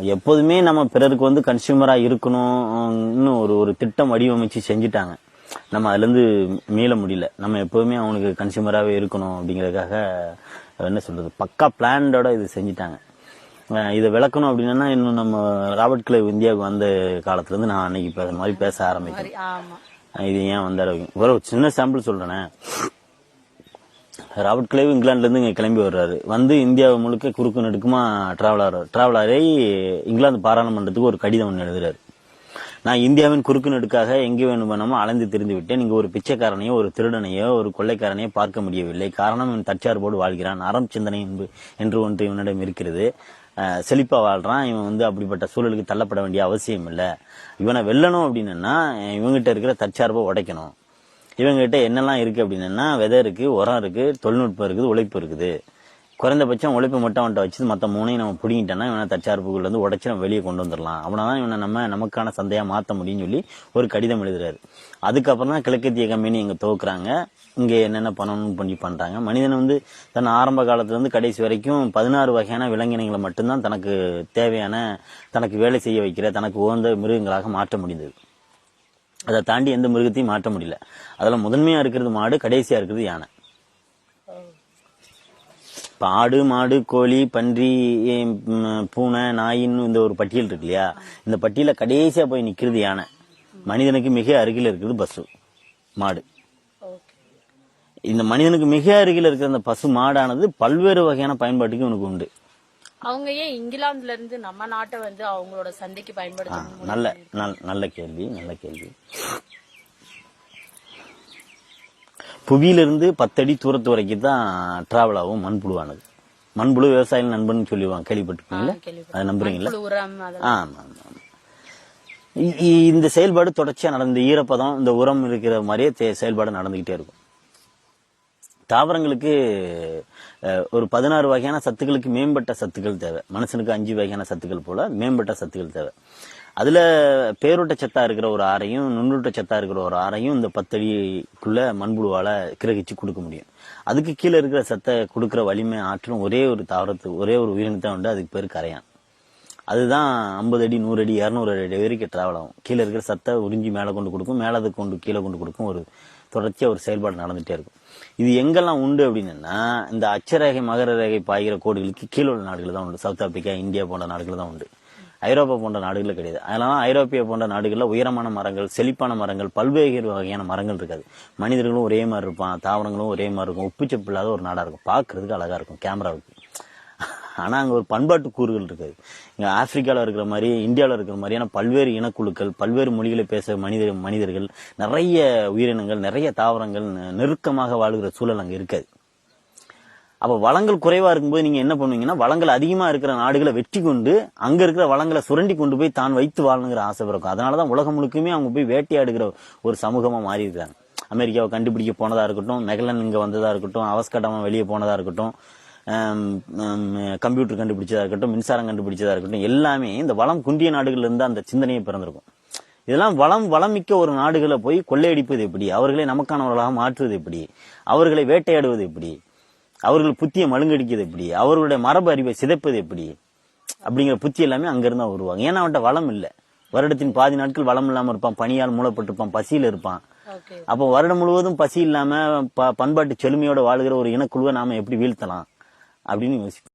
எப்போதுமே நம்ம பிறருக்கு வந்து கன்சியூமரா இருக்கணும் இன்னும் ஒரு ஒரு திட்டம் வடிவமைச்சு செஞ்சுட்டாங்க. நம்ம அதுல இருந்து மீள முடியல. நம்ம எப்போதுமே அவனுக்கு கன்சியூமராகவே இருக்கணும் அப்படிங்கறதுக்காக என்ன சொல்றது பக்கா பிளான்டோட இது செஞ்சுட்டாங்க. இதை விளக்கணும் அப்படின்னா இன்னும் நம்ம ராபர்ட் கிளைவ் இந்தியாவுக்கு வந்த காலத்துல இருந்து நான் அன்னைக்கு பேசுற மாதிரி பேச ஆரம்பிக்கிறேன். இது ஏன் வந்தாரு ஒரு சின்ன சாம்பிள் சொல்றேனே. ராபர்ட் கிளைவ் இங்கிலாந்துலேருந்து இங்கே கிளம்பி வர்றாரு. வந்து இந்தியா முழுக்க குறுக்கு நெடுக்குமா டிராவல் ஆகிறார் ஆகி இங்கிலாந்து பாராளுமன்றத்துக்கு ஒரு கடிதம் ஒன்று எழுதுறாரு. நான் இந்தியாவின் குறுக்கு நெடுக்காக எங்கே வேணுமானமோ அலைந்து திரிந்து விட்டேன். இங்கே ஒரு பிச்சைக்காரனையோ ஒரு திருடனையோ ஒரு கொள்ளைக்காரனையோ பார்க்க முடியவில்லை. காரணம் இவன் தற்சார்போடு வாழ்கிறான். அறம் சிந்தனை என்பு- என்று ஒன்று இவனிடம் இருக்கிறது. செழிப்பாக வாழ்கிறான் இவன் வந்து அப்படிப்பட்ட சூழலுக்கு தள்ளப்பட வேண்டிய அவசியம் இல்லை. இவனை வெல்லணும் அப்படின்னா இவங்கிட்ட இருக்கிற தற்சார்பை உடைக்கணும். இவங்ககிட்ட என்னெல்லாம் இருக்குது அப்படின்னா விதை இருக்குது உரம் இருக்குது தொழில்நுட்பம் இருக்குது உழைப்பு இருக்குது. குறைந்தபட்சம் உழைப்பு மட்டும் அவன்கிட்ட வச்சு மற்ற மூணையும் நம்ம பிடிங்கிட்டோன்னா இவனை தற்சார்புக்குள்ளேருந்து உடச்சி நம்ம வெளியே கொண்டு வந்துடலாம். அப்படின்னா இவனை நம்ம நமக்கான சந்தையாக மாற்ற முடியும்னு சொல்லி ஒரு கடிதம் எழுதுறாரு. அதுக்கப்புறம் தான் கிழக்கத்திய கம்பெனி இங்கே துவக்குறாங்க. இங்கே என்னென்ன பண்ணணும்னு பண்ணி பண்ணுறாங்க மனிதன் வந்து தன் ஆரம்ப காலத்துலேருந்து கடைசி வரைக்கும் பதினாறு வகையான விலங்கினங்களை மட்டும்தான் தனக்கு தேவையான தனக்கு வேலை செய்ய வைக்கிற தனக்கு உகந்த மிருகங்களாக மாற்ற முடிந்தது. அதை தாண்டி எந்த மிருகத்தையும் மாற்ற முடியல. அதில் முதன்மையாக இருக்கிறது மாடு கடைசியாக இருக்கிறது யானை. ஆடு மாடு கோழி பன்றி பூனை நாயின்னு இந்த ஒரு பட்டியல் இருக்கு இல்லையா? இந்த பட்டியலில் கடைசியாக போய் நிற்கிறது யானை. மனிதனுக்கு மிக அருகில் இருக்கிறது பசு மாடு. இந்த மனிதனுக்கு மிக அருகில் இருக்கிற அந்த பசு மாடானது பல்வேறு வகையான பயன்பாட்டுக்கு இவனுக்கு உண்டு. அவங்க ஏன் இங்கிலாந்துல இருந்து நம்ம நாட்டை வந்து அவங்களோட சந்தைக்கு பயன்படுத்தணும் நல்ல நல்ல- நல்ல கேள்வி நல்ல கேள்வி. புவியிலிருந்து பத்தடி தூரத்து வரைக்கும் தான் டிராவல் ஆகும் மண்புழுவானது. மண்புழு விவசாய நண்பன் சொல்லிடுவாங்க கேள்விப்பட்டிருக்கீங்களா. அதை நம்புறீங்களா? ஆமா ஆமா இந்த செயல்பாடு தொடர்ச்சியா நடந்த ஈரப்பதம் இந்த உரம் இருக்கிற மாதிரியே செயல்பாடு நடந்துகிட்டே இருக்கும். தாவரங்களுக்கு ஒரு பதினாறு வகையான சத்துக்களுக்கு மேம்பட்ட சத்துக்கள் தேவை. மனுஷனுக்கு அஞ்சு வகையான சத்துக்கள் போல மேம்பட்ட சத்துக்கள் தேவை. அதில் பேரூட்ட சத்தா இருக்கிற ஒரு ஆறையும் நுண்ணூட்ட சத்தா இருக்கிற ஒரு ஆறையும் இந்த பத்தடிக்குள்ள மண்புழுவால் கிரகிச்சு கொடுக்க முடியும். அதுக்கு கீழே இருக்கிற சத்தை கொடுக்குற வலிமை ஆற்றும் ஒரே ஒரு தாவரத்து ஒரே ஒரு உயிரினத்தை உண்டு அதுக்கு பேர் கரையான். அதுதான் ஐம்பது அடி நூறு அடி இரநூறு அடி வரைக்கும் ட்ராவல் ஆகும். கீழே இருக்கிற சத்தை உறிஞ்சி மேலே கொண்டு கொடுக்கும் மேலே அதை கொண்டு கீழே கொண்டு கொடுக்கும். ஒரு தொடர்ச்சியாக ஒரு செயல்பாடு நடந்துகிட்டே இருக்கும். இது எங்கெல்லாம் உண்டு அப்படின்னா இந்த அச்சரேகை மகர ரேகை பாய்கிற கோடுகளுக்கு கீழே உள்ள நாடுகள் தான் உண்டு. சவுத் ஆப்பிரிக்கா இந்தியா போன்ற நாடுகள் தான் உண்டு. ஐரோப்பா போன்ற நாடுகளில் கிடையாது. அதனால ஐரோப்பிய போன்ற நாடுகளில் உயரமான மரங்கள் செழிப்பான மரங்கள் பல்வேறு வகையான மரங்கள் இருக்காது. மனிதர்களும் ஒரே மாதிரி இருப்பான் தாவரங்களும் ஒரே மாதிரி இருக்கும் உப்புச்சப்பு இல்லாத ஒரு நாடாக இருக்கும். பார்க்குறதுக்கு அழகாக இருக்கும் கேமராவுக்கு ஆனால் அங்கே ஒரு பண்பாட்டு கூறுகள் இருக்காது. இங்க இருக்கிற மாதிரி இந்தியாவில் இருக்கிற மாதிரியான பல்வேறு இனக்குழுக்கள் பல்வேறு மொழிகளை பேச மனித மனிதர்கள் நிறைய உயிரினங்கள் நிறைய தாவரங்கள் நெ- நெருக்கமாக வாழுகிற சூழல் அங்கே இருக்காது. அப்போ வளங்கள் குறைவா இருக்கும்போது நீங்கள் என்ன பண்ணுவீங்கன்னா வளங்கள் அதிகமாக இருக்கிற நாடுகளை வெற்றி கொண்டு அங்கே இருக்கிற வளங்களை சுரண்டி கொண்டு போய் தான் வைத்து வாழணுங்கிற ஆசை பிறக்கும் அதனாலதான் உலகம் முழுக்குமே அவங்க போய் வேட்டையாடுகிற ஒரு சமூகமாக மாறி இருக்காங்க அமெரிக்காவை கண்டுபிடிக்க போனதாக இருக்கட்டும் மெகலன் இங்கே வந்ததாக இருக்கட்டும் அவஸ்கடமாக வெளியே போனதாக இருக்கட்டும் கம்ப்யூட்டர் கண்டுபிடிச்சதா இருக்கட்டும் மின்சாரம் கண்டுபிடிச்சதா இருக்கட்டும் எல்லாமே இந்த வளம் குன்றிய நாடுகள்ல இருந்து அந்த சிந்தனையை பிறந்திருக்கும். இதெல்லாம் வளம் வளமிக்க ஒரு நாடுகளை போய் கொள்ளையடிப்பது எப்படி? அவர்களை நமக்கானவர்களாக மாற்றுவது எப்படி? அவர்களை வேட்டையாடுவது எப்படி? அவர்கள் புத்தியை மழுங்கடிக்கிறது எப்படி? அவர்களுடைய மரபு அறிவை சிதைப்பது எப்படி? அப்படிங்கிற புத்தி எல்லாமே அங்கிருந்து தான் வருவாங்க ஏன்னா அவன்கிட்ட வளம் இல்லை. வருடத்தின் பாதி நாட்கள் வளம் இல்லாம இருப்பான் பனியால் மூடப்பட்டிருப்பான் பசியில இருப்பான். அப்போ வருடம் முழுவதும் பசி இல்லாம ப- பண்பாட்டு செழுமையோட வாழுகிற ஒரு இனக்குழுவை நாம எப்படி வீழ்த்தலாம்? அப்படின்னு யோசிப்போம்